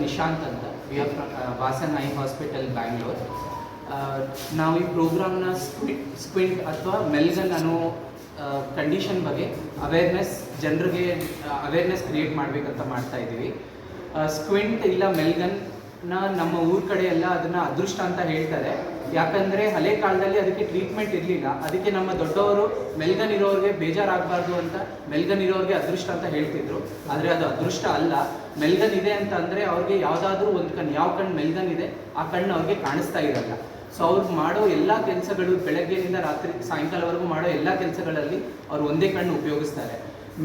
ನಿಶಾಂತ್ ಅಂತ. V R Vasan eye hospital Bangalore ನಾವು ಈ ಪ್ರೋಗ್ರಾಮ್ನ ಸ್ಕ್ವಿಟ್ ಸ್ಕ್ವಿಂಟ್ ಅಥವಾ ಮೆಲ್ಗನ್ ಅನ್ನೋ ಕಂಡೀಷನ್ ಬಗ್ಗೆ ಅವೇರ್ನೆಸ್ ಜನರಿಗೆ ಅವೇರ್ನೆಸ್ ಕ್ರಿಯೇಟ್ ಮಾಡಬೇಕಂತ ಮಾಡ್ತಾ ಇದ್ದೀವಿ ಸ್ಕ್ವಿಂಟ್ ಇಲ್ಲ ಮೆಲ್ಗನ್ನ ನಮ್ಮ ಊರ ಕಡೆ ಎಲ್ಲ ಅದನ್ನು ಅದೃಷ್ಟ ಅಂತ ಹೇಳ್ತಾರೆ. ಯಾಕಂದರೆ ಹಳೆ ಕಾಲದಲ್ಲಿ ಅದಕ್ಕೆ ಟ್ರೀಟ್ಮೆಂಟ್ ಇರಲಿಲ್ಲ. ಅದಕ್ಕೆ ನಮ್ಮ ದೊಡ್ಡವರು ಮೆಲ್ಗನ್ ಇರೋರಿಗೆ ಬೇಜಾರಾಗಬಾರ್ದು ಅಂತ ಮೆಲ್ಗನ್ ಇರೋರಿಗೆ ಅದೃಷ್ಟ ಅಂತ ಹೇಳ್ತಿದ್ರು. ಆದರೆ ಅದು ಅದೃಷ್ಟ ಅಲ್ಲ. ಮೆಲ್ಗನ್ ಇದೆ ಅಂತ ಅಂದರೆ ಅವ್ರಿಗೆ ಯಾವುದಾದ್ರೂ ಒಂದು ಕಣ್ಣು, ಯಾವ ಕಣ್ಣು ಮೆಲ್ಗನ್ ಇದೆ, ಆ ಕಣ್ಣು ಅವ್ರಿಗೆ ಕಾಣಿಸ್ತಾ ಇರಲ್ಲ. ಸೊ ಅವ್ರು ಮಾಡೋ ಎಲ್ಲ ಕೆಲಸಗಳು ಬೆಳಗ್ಗೆಯಿಂದ ರಾತ್ರಿ ಸಾಯಂಕಾಲವರೆಗೂ ಮಾಡೋ ಎಲ್ಲ ಕೆಲಸಗಳಲ್ಲಿ ಅವ್ರು ಒಂದೇ ಕಣ್ಣು ಉಪಯೋಗಿಸ್ತಾರೆ.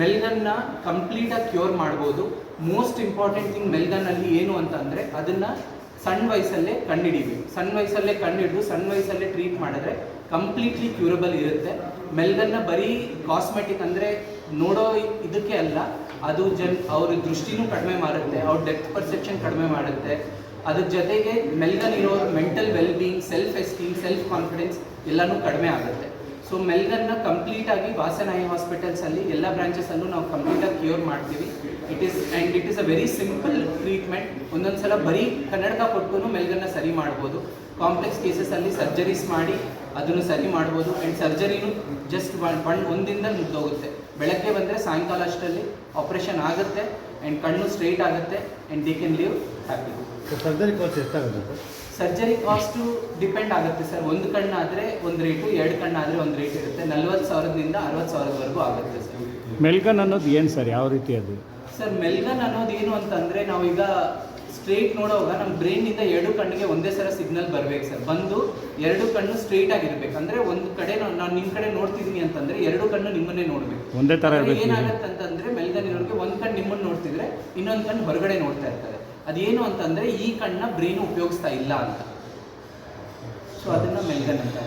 ಮೆಲ್ಗನ್ನ ಕಂಪ್ಲೀಟಾಗಿ ಕ್ಯೂರ್ ಮಾಡ್ಬೋದು. ಮೋಸ್ಟ್ ಇಂಪಾರ್ಟೆಂಟ್ ಥಿಂಗ್ ಮೆಲ್ಗನ್ನಲ್ಲಿ ಏನು ಅಂತಂದರೆ ಅದನ್ನು ಸಣ್ಣ ವಯಸ್ಸಲ್ಲೇ ಕಂಡುಹಿಡಿಬೇಕು ಸಣ್ಣ ವಯಸ್ಸಲ್ಲೇ ಕಂಡುಹಿಡಿದು ಸಣ್ಣ ವಯಸ್ಸಲ್ಲೇ ಟ್ರೀಟ್ ಮಾಡಿದ್ರೆ ಕಂಪ್ಲೀಟ್ಲಿ ಕ್ಯೂರಬಲ್ ಇರುತ್ತೆ. ಮೆಲ್ಗನ್ನ ಬರೀ ಕಾಸ್ಮೆಟಿಕ್ ಅಂದರೆ ನೋಡೋ ಇದಕ್ಕೆ ಅಲ್ಲ, ಅದು ಜನ್ ಅವ್ರ ದೃಷ್ಟಿನೂ ಕಡಿಮೆ ಮಾಡುತ್ತೆ, ಅವ್ರ ಡೆಪ್ತ್ ಪರ್ಸೆಪ್ಷನ್ ಕಡಿಮೆ ಮಾಡುತ್ತೆ. ಅದ್ರ ಜೊತೆಗೆ ಮೆಲ್ಗನ್ ಇರೋ mental well being self esteem self confidence ಎಲ್ಲನೂ ಕಡಿಮೆ ಆಗುತ್ತೆ. ಸೊ ಮೆಲ್ಗನ್ನ ಕಂಪ್ಲೀಟ್ ಆಗಿ ವಾಸನ್ ಐ ಹಾಸ್ಪಿಟಲ್ಸ್ ಅಲ್ಲಿ ಎಲ್ಲ ಬ್ರಾಂಚಸ್ ಅಲ್ಲೂ ನಾವು ಕಂಪ್ಲೀಟ್ ಆಗಿ ಕ್ಯೂರ್ ಮಾಡ್ತೀವಿ. It is and it is a very simple treatment ಒಂದೊಂದ್ಸಲ ಬರೀ ಕನ್ನಡಕ ಕೊಟ್ಟು ಮೆಲ್ಗನ್ನ ಸರಿ ಮಾಡ್ಬೋದು. ಕಾಂಪ್ಲೆಕ್ಸ್ ಕೇಸಸ್ ಅಲ್ಲಿ ಸರ್ಜರೀಸ್ ಮಾಡಿ ಅದನ್ನು ಸರಿ ಮಾಡ್ಬೋದು. ಆ್ಯಂಡ್ ಸರ್ಜರಿನೂ ಜಸ್ಟ್ ಒಂದಿಂದ ಮುಗ್ದೋಗುತ್ತೆ. ಬೆಳಗ್ಗೆ ಬಂದರೆ ಸಾಯಂಕಾಲ ಅಷ್ಟರಲ್ಲಿ ಆಪರೇಷನ್ ಆಗುತ್ತೆ. ಆ್ಯಂಡ್ ಕಣ್ಣು ಸ್ಟ್ರೈಟ್ ಆಗುತ್ತೆ and they can live happy surgery cost ಎಷ್ಟಾಗುತ್ತೆ ಸರ್ ಸರ್ಜರಿ ಕಾಸ್ಟು ಡಿಪೆಂಡ್ ಆಗುತ್ತೆ ಸರ್ ಒಂದು ಕಣ್ಣಾದರೆ ಒಂದು ರೇಟು ಎರಡು ಕಣ್ಣಾದರೆ ಒಂದು ರೇಟ್ ಇರುತ್ತೆ. ನಲ್ವತ್ತು ಸಾವಿರದಿಂದ ಅರವತ್ತು ಸಾವಿರದವರೆಗೂ ಆಗುತ್ತೆ ಸರ್ ಮೆಲ್ಗನ್ ಅನ್ನೋದು ಏನು ಸರ್ ಯಾವ ರೀತಿ ಅದು? ಸರ್ ಮೆಲ್ಗನ್ ಅನ್ನೋದು ಏನು ಅಂತಂದರೆ ನಾವೀಗ ಸ್ಟ್ರೈಟ್ ನೋಡೋವಾಗ ನಮ್ಮ ಬ್ರೈನಿಂದ ಎರಡು ಕಣ್ಣಿಗೆ ಒಂದೇ ಸಲ ಸಿಗ್ನಲ್ ಬರಬೇಕು ಸರ್ ಬಂದು ಎರಡು ಕಣ್ಣು ಸ್ಟ್ರೈಟ್ ಆಗಿರ್ಬೇಕು. ಅಂದರೆ ಒಂದು ಕಡೆ ನಾನು ನಿಮ್ಮ ಕಡೆ ನೋಡ್ತಿದ್ದೀನಿ ಅಂತಂದರೆ ಎರಡು ಕಣ್ಣು ನಿಮ್ಮನ್ನೇ ನೋಡಬೇಕು. ಒಂದೇ ಥರ ಏನಾಗುತ್ತೆ ಅಂತಂದರೆ ಏನಾಗತ್ತೆ ಅಂತಂದ್ರೆ ಮೆಲ್ಗನ್ ಇರೋರಿಗೆ ಒಂದು ಕಣ್ಣು ಇನ್ನೊಂದು ಕಣ್ಣು ಹೊರಗಡೆ ನೋಡ್ತಾ ಇರ್ತಾರೆ ಅದೇನು ಅಂತಂದ್ರೆ ಈ ಕಣ್ಣ ಬ್ರೈನ್ ಉಪಯೋಗಿಸ್ತಾ ಇಲ್ಲ ಅಂತ. ಸೊ ಅದನ್ನ ಮೆಲ್ಗನ್ ಅಂತ